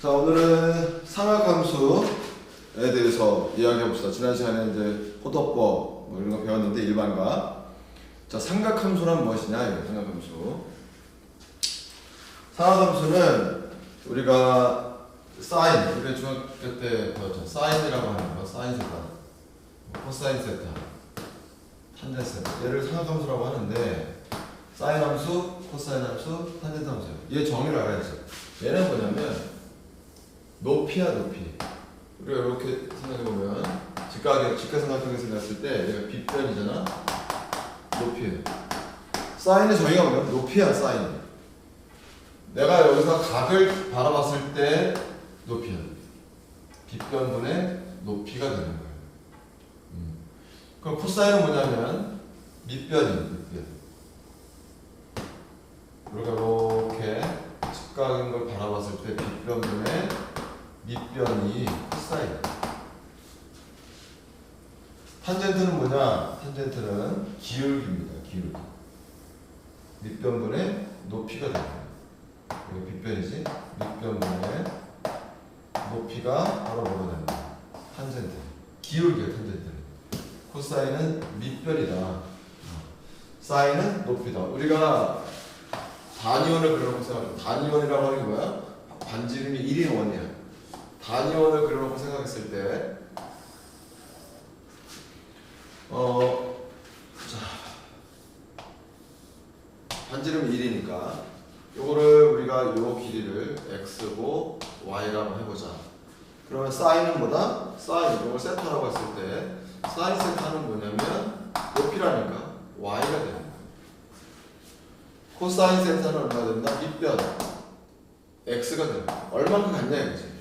자 오늘은 삼각함수에 대해서 이야기해 봅시다. 지난 시간에 이제 호도법 뭐 이런 거 배웠는데 일반과 자 삼각함수란 무엇이냐 이거 삼각함수. 삼각함수는 우리가 사인 우리 중학교 때 배웠죠. 사인이라고 하는 거 사인 세타, 뭐 코사인 세타, 탄젠 세타 얘를 삼각함수라고 하는데 사인 함수, 코사인 함수, 탄젠트 함수 얘 정의를 알아야지. 얘는 뭐냐면 높이야 높이. 우리가 이렇게 생각해 보면 직각의 직각삼각형에서 생각했을 때 얘가 빗변이잖아. 높이예요. 사인의 정의가 뭐냐면 높이야 사인. 내가 여기서 각을 바라봤을 때 높이야. 빗변분의 높이가 되는 거예요. 음. 그럼 코사인은 뭐냐면 밑변이 밑변. 우리가 이렇게 직각인 걸 바라봤을 때 빗변분의 밑변이 코사인. 탄젠트는 뭐냐? 탄젠트는 기울기입니다. 기울기. 밑변분의 높이가 됩니다. 여기 빗변이지? 밑변분의 높이가 바로 뭐가 됩니다. 탄젠트. 기울기야 탄젠트는. 코사인은 밑변이다. 사인은 높이다. 우리가 단위원을 그려놓고 생각해. 단위원이라고 하는 게 뭐야? 반지름이 1인 원이야. 단위원을 그려놓고 생각했을 때, 어, 자, 반지름 1이니까, 요거를 우리가 요 길이를 x고 y라고 해보자. 그러면 사인은 뭐다? 사인, 요걸 세타라고 했을 때, 사인 세타는 뭐냐면, 높이라니까, y가 되는 거야. 코사인 세타는 얼마가 된다? 밑변. x가 된다. 얼마큼 갔냐 이거지.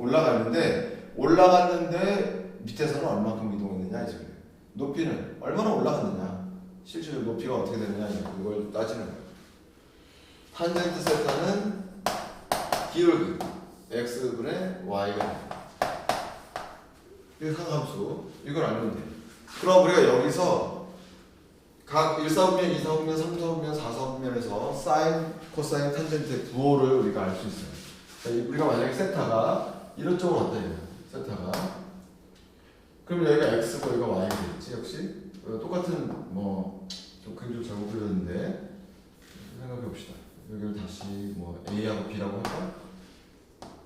올라갔는데 올라갔는데 밑에서는 얼마큼 이동했느냐 이제. 높이는 얼마나 올라갔느냐. 실제로 높이가 어떻게 되느냐 이걸 따지는 거야. 탄젠트 세타는 기울기 x분의 y가. 이게 상함수. 이걸 알면 돼. 그럼 우리가 여기서 각 1사분면, 2사분면, 3사분면, 4사분면에서 사인, 코사인, 탄젠트의 부호를 우리가 알 수 있어요. 자, 이- 우리가 만약에 세타가 이런 왔다 이거야. 세타가. 그럼 여기가 x고 여기가 y가 되겠지 역시. 어, 똑같은 그림 좀 잘못 그렸는데 생각해 봅시다. 여기를 다시 뭐 a하고 b라고 할까?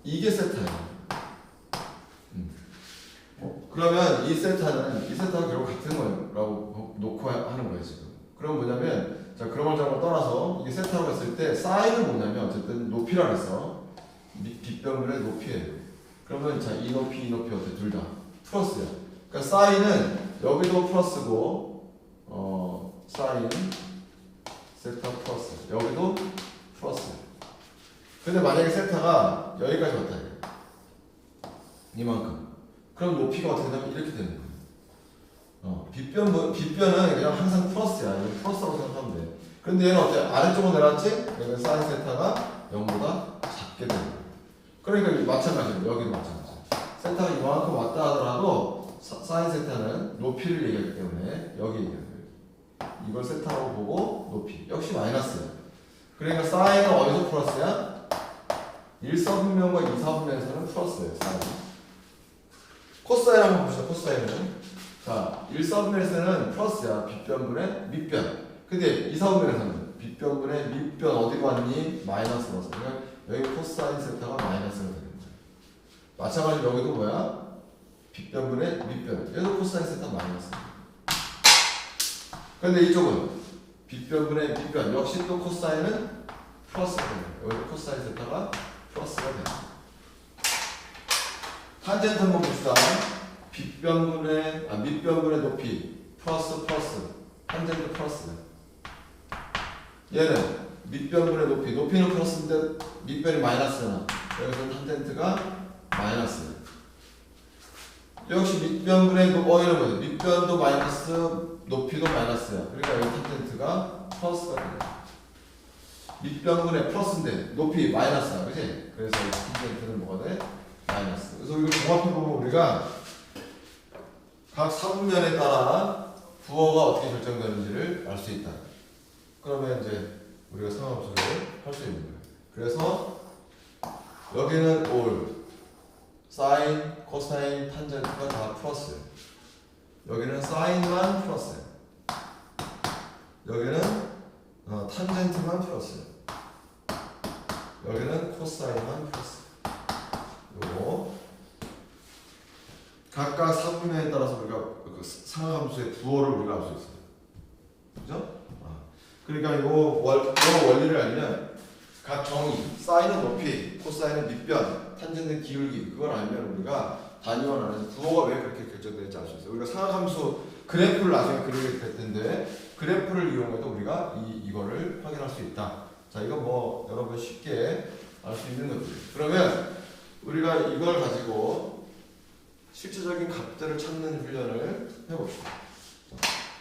이게 세타야. 음. 어, 그러면 이 세타는 이 세타가 결국 같은 거라고 놓고 하- 하는 거예요 지금. 그럼 뭐냐면 자 그런 걸걸 떠나서 이게 세타라고 했을 때 사인은 뭐냐면 어쨌든 높이라 그랬어. 밑- 빗변분의 높이예요. 그러면 자 이 높이 이 높이 어때 둘 다 플러스야. 그러니까 사인은 여기도 플러스고 어 사인 세타 플러스 여기도 플러스. 근데 만약에 세타가 여기까지 왔다. 이만큼. 그럼 높이가 어떻게 되냐면 이렇게 되는 거예요. 어, 빗변, 뭐- 빗변은 그냥 항상 플러스야. 플러스라고 생각하면 돼. 근데 얘는 어때? 아래쪽으로 내려왔지? 그러면 사인 세타가 0보다 작게 되는 거야. 그러니까 마찬가지로 여기도 마찬가지. 세타가 이만큼 왔다 하더라도 사, 사인 세타는 높이를 얘기하기 때문에 여기 거예요. 이걸 세타라고 보고 높이. 역시 마이너스야. 그러니까 사인은 어디서 플러스야? 1사분면과 2사분면에서는 플러스예요. 사인. 코사인 한번 봅시다. 코사인은 자 1사분면에서는 플러스야. 빗변분의 밑변. 근데 2사분면에서는 빗변분의 밑변 어디로 왔니? 마이너스로 왔어. 여기 코사인 세타가 마이너스가 되는 거야. 마찬가지로 여기도 뭐야? 빗변분의 밑변. 얘도 코사인 세타 마이너스. 근데 이쪽은 빗변분의 밑변. 역시 또 코사인은 플러스가 되는 거야. 여기 코사인 세타가 플러스가 되는 거야. 탄젠트 한번 봅시다. 빗변분의 아 밑변분의 높이 플러스 플러스 탄젠트 플러스. 얘는 밑변분의 높이 높이는 플러스인데 밑변이 마이너스잖아. 여기서 탄젠트가 마이너스. 역시 밑변분의 높- 어 이런 거죠. 밑변도 마이너스, 높이도 마이너스야. 그러니까 여기 탄젠트가 플러스가 돼. 밑변분의 플러스인데 높이 마이너스야, 그지? 그래서 이 탄젠트는 뭐가 돼? 마이너스. 그래서 이걸 종합해 보면 우리가 각 사분면에 따라 부호가 어떻게 결정되는지를 알 수 있다. 그러면 이제 우리가 상함수를 할 수 있는 거예요. 그래서 여기는 올 사인, 코사인, 탄젠트가 다 플러스 여기는 사인만 플러스 여기는 어, 탄젠트만 플러스 여기는 코사인만 플러스 요거. 각각 사분면에 따라서 우리가 그 상하함수의 부호를 우리가 알 수 있어요 그러니까 요, 월, 요 원리를 알면 각 정의, 사인은 높이, 코사인은 밑변, 탄젠트 기울기 그걸 알면 우리가 단위원 안에서 부호가 왜 그렇게 결정되는지 알 수 있어요. 우리가 상하함수 그래프를 나중에 그리게 될 텐데 그래프를 이용해도 우리가 이 이거를 확인할 수 있다. 자 이거 뭐 여러분 쉽게 알 수 있는 것들. 그러면 우리가 이걸 가지고 실질적인 값들을 찾는 훈련을 해봅시다.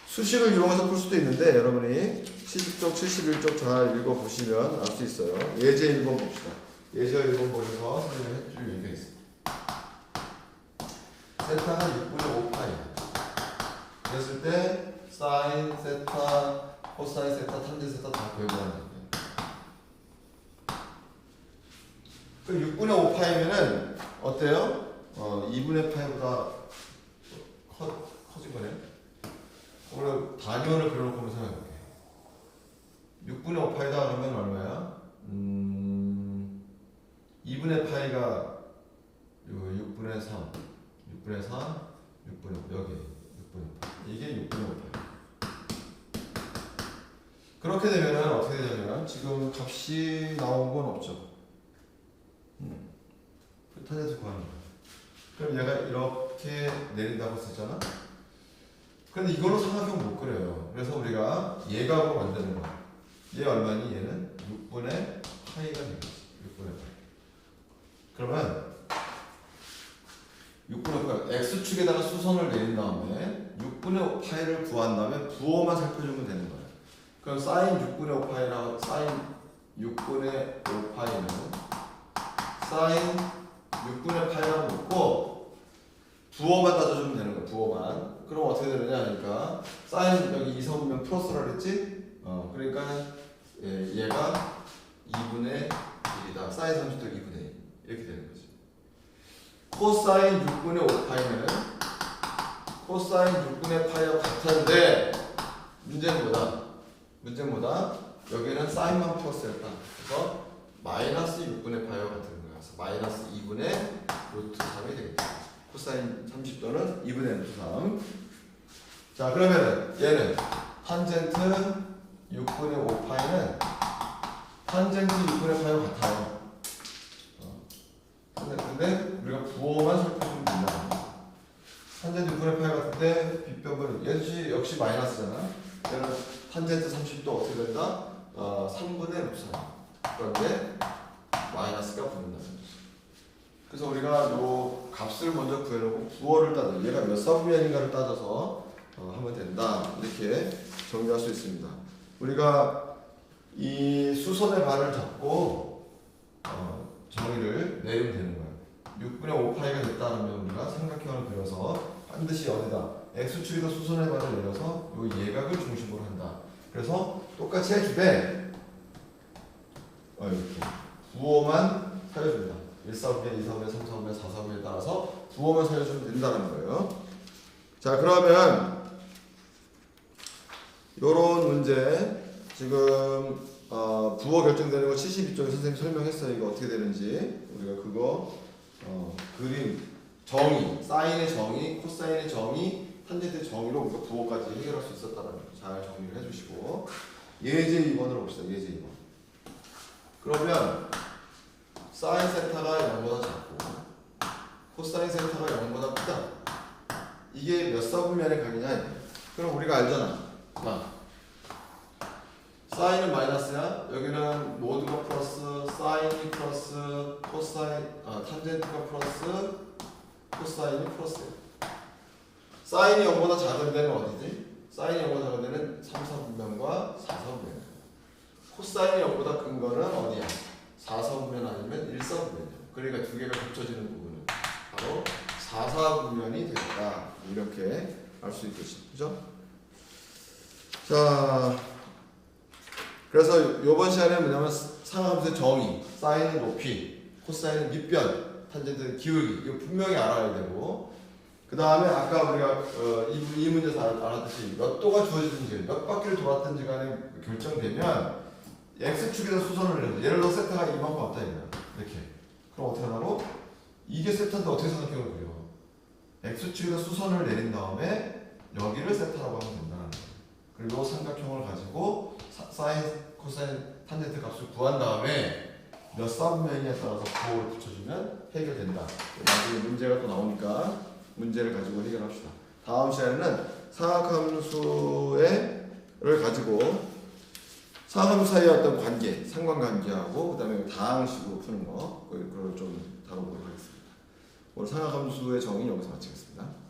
수식을 이용해서 풀 수도 있는데 여러분이 70쪽, 71쪽 잘 읽어보시면 알 수 있어요. 예제 1번 봅시다. 예제 1번 보면서 설명해 줄 얘기가 있습니다. 세타가 6분의 5파이 그랬을 때 사인, 세타, 코사인, 세타, 탄젠, 세타 다 구해보라는 얘기예요. 그 6분의 5파이면은 어때요? 어, 2분의 파이보다 커, 커진 거네요. 오늘 단위원을 그려놓고 생각해볼게. 6분의 5파이다 그러면 얼마야? 음, 2분의 파이가 요 6분의 3, 6분의 4, 6분의 5, 여기 6분의 8. 이게 6분의 5파이. 그렇게 되면은 어떻게 되냐면 지금 값이 나온 건 없죠. 음, 탄젠트 구하는 거야. 그럼 얘가 이렇게 내린다고 썼잖아. 근데 이걸로 삼각형 못 그려요. 그래서 우리가 예각으로 만드는 거야. 얘 얼마니? 얘는 6분의 파이가 되겠지. 6분의 파이. 그러면 6분의 파이, x축에다가 수선을 내린 다음에 6분의 5 파이를 구한 다음에 부호만 살펴주면 되는 거야. 그럼 사인 6분의 5 파이랑 사인 6분의 5 파이는 사인 6분의 파이라고 놓고 부호만 따져주면 되는 거야. 부호만. 그럼 어떻게 되느냐 하니까 사인 여기 2서분면 플러스라 그랬지? 어 그러니까 예, 얘가 2분의 1이다. 사인 30도 2분의 1 이렇게 되는 거지. 코사인 6분의 5파이는 코사인 6분의 파이와 같은데 문제는 뭐다? 문제는 뭐다? 여기는 사인만 플러스였다. 그래서 마이너스 6분의 파이와 같은 거야. 그래서 마이너스 2분의 루트 3이 되겠다. 코사인 30도는 2분의 루트 3. 자 그러면은 얘는 탄젠트 6분의 5파이는 탄젠트 6분의 파이와 같아요. 어. 근데, 근데 우리가 부호만 살펴보면 된다. 탄젠트 6분의 파이 같은데 빗변분은 역시 역시 마이너스잖아. 얘는 탄젠트 30도 어떻게 된다? 어, 3분의 루트 3. 그런데 마이너스가 붙는다는 거지. 그래서 우리가 요 값을 먼저 구해놓고 부호를 따져 얘가 몇 서브면인가를 따져서 어, 하면 된다 이렇게 정리할 수 있습니다. 우리가 이 수선의 발을 잡고 어, 정의를 내리면 되는 거예요. 6분의 5파이가 됐다면 우리가 삼각형을 그려서 반드시 어디다 x축에다 수선의 발을 내려서 요 예각을 중심으로 한다. 그래서 똑같이 해주되 어, 이렇게 부호만 살려준다. 1, 4분의 2, 4분의 3, 4분의 4, 4분에 따라서 부호만 살려주면 된다는 거예요. 자 그러면 요런 문제 지금 어, 부호 결정되는 거 72쪽에 선생님 설명했어요. 이거 어떻게 되는지 우리가 그거 어, 그림 정의 사인의 정의 코사인의 정의 탄젠트의 정의로 우리가 부호까지 해결할 수 있었다는 거잘 정리를 해주시고 예제 2번으로 봅시다. 예제 2번 그러면 사인 세타가 0보다 작고 코사인 세타가 0보다 크다. 이게 몇 서분면의 각이냐? 그럼 우리가 알잖아. 자, 사인은 마이너스야. 여기는 모두가 플러스, 사인이 플러스, 코사인, 아, 탄젠트가 플러스, 코사인이 플러스야. 사인이 0보다 작은 데는 어디지? 사인이 0보다 작은 데는 3, 4분면과 4서분면. 코사인이 0보다 큰 거는 어디야? 4서분면 아니면 1서분면이야. 그러니까 두 개가 겹쳐지는 부분은 바로 4사분면이 되겠다. 이렇게 알 수 있겠지. 그죠? 자, 그래서 요번 시간에 뭐냐면 상함수의 정의, 사인의 높이, 코사인은 밑변, 탄젠트는 기울기. 이거 분명히 알아야 되고. 그 다음에 아까 우리가 어, 이, 이 문제에서 알- 알았듯이 몇 도가 주어지든지 몇 바퀴를 돌았든지 간에 결정되면 x축에서 수선을 내요. 예를 들어 세타가 이만큼 왔다. 이렇게. 그럼 어떻게 하라고? 이게 세타인데 어떻게 생각해요, 그려? x축에서 수선을 내린 다음에 여기를 세타라고 하면 된다는 거예요. 그리고 삼각형을 가지고 사, 사인, 코사인, 탄젠트 값을 구한 다음에 몇 사분면에 따라서 부호를 붙여주면 해결된다. 나중에 문제가 또 나오니까 문제를 가지고 해결합시다. 다음 시간에는 사각함수를 가지고 사각함수 사이의 어떤 관계, 상관관계하고 그 다음에 다항식으로 푸는 거 그걸 좀 다뤄보도록 하겠습니다. 오늘 사각함수의 정의 여기서 마치겠습니다.